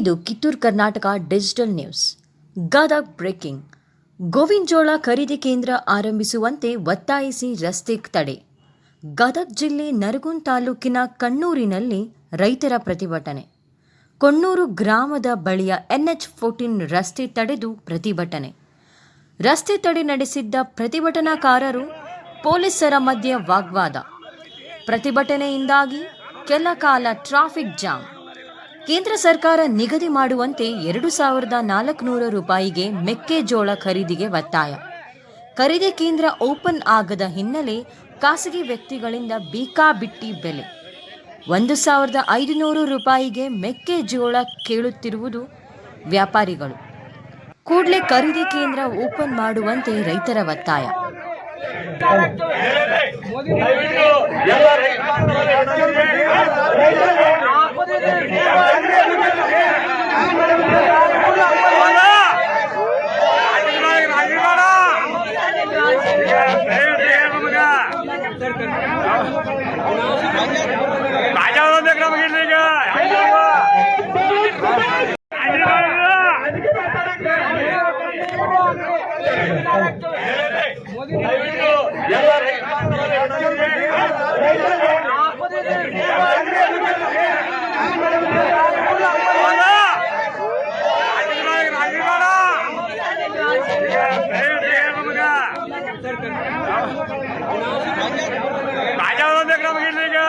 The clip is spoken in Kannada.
ಇದು Kittur Karnataka digital news. Gadag breaking. ಗೋವಿಂಜೋಳ ಖರೀದಿ ಕೇಂದ್ರ ಆರಂಭಿಸುವಂತೆ ಒತ್ತಾಯಿಸಿ ರಸ್ತೆ ತಡೆ. ಗದಗ್ ಜಿಲ್ಲೆ ನರಗುನ್ ತಾಲೂಕಿನ ಕಣ್ಣೂರಿನಲ್ಲಿ ರೈತರ ಪ್ರತಿಭಟನೆ. ಕೊಣ್ಣೂರು ಗ್ರಾಮದ ಬಳಿಯ ಎನ್ಎಚ್ ಫೋರ್ಟೀನ್ ರಸ್ತೆ ತಡೆದು ಪ್ರತಿಭಟನೆ. ರಸ್ತೆ ತಡೆ ನಡೆಸಿದ್ದ ಪ್ರತಿಭಟನಾಕಾರರು ಪೊಲೀಸರ ಮಧ್ಯೆ ವಾಗ್ವಾದ. ಪ್ರತಿಭಟನೆಯಿಂದಾಗಿ ಕೆಲ ಕಾಲ ಟ್ರಾಫಿಕ್ ಜಾಮ್. ಕೇಂದ್ರ ಸರ್ಕಾರ ನಿಗದಿ ಮಾಡುವಂತೆ ಎರಡು ಸಾವಿರದ ನಾಲ್ಕುನೂರು ರೂಪಾಯಿಗೆ ಮೆಕ್ಕೆಜೋಳ ಖರೀದಿಗೆ ಒತ್ತಾಯ. ಖರೀದಿ ಕೇಂದ್ರ ಓಪನ್ ಆಗದ ಹಿನ್ನೆಲೆ ಖಾಸಗಿ ವ್ಯಕ್ತಿಗಳಿಂದ ಬೀಕಾಬಿಟ್ಟಿ ಬೆಲೆ. ಒಂದು ಸಾವಿರದ ಐದುನೂರು ರೂಪಾಯಿಗೆ ಮೆಕ್ಕೆಜೋಳ ಕೇಳುತ್ತಿರುವುದು ವ್ಯಾಪಾರಿಗಳು. ಕೂಡಲೇ ಖರೀದಿ ಕೇಂದ್ರ ಓಪನ್ ಮಾಡುವಂತೆ ರೈತರ ಒತ್ತಾಯ. రాజారావు దగ్గర Obrigado, Guilherme.